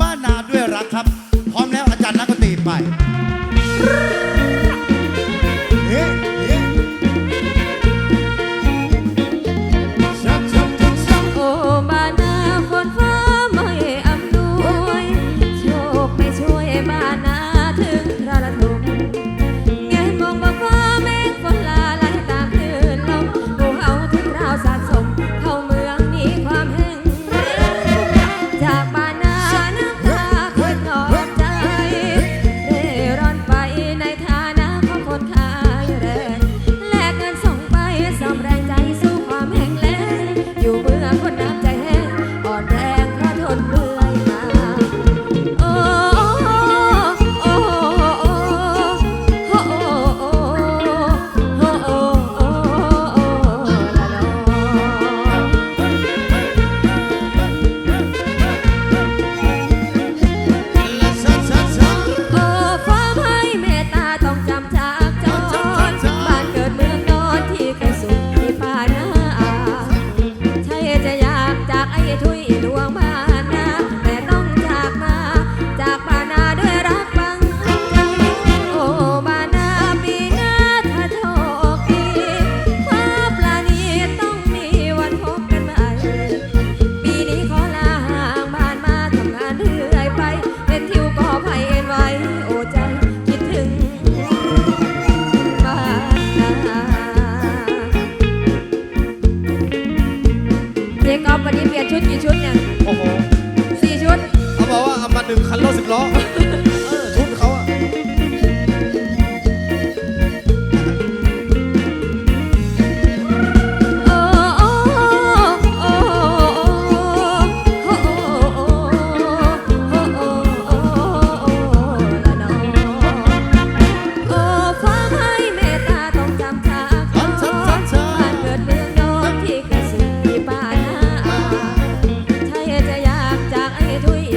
ป้านาด้วยรักครับ พร้อมแล้วอาจารย์นักดนตีไปเฮ้เฮ้ชักชักชักโอบานาฝนฟ้าไม่อำนวยโชคไม่ช่วยบานา เจ๊กอฟวันนี้เปลี่ยนชุดกี่ชุดเนี่ย โอ้โหสี่ชุด เขาบอกว่าเอามาหนึ่งคันรถสิบล้อ 对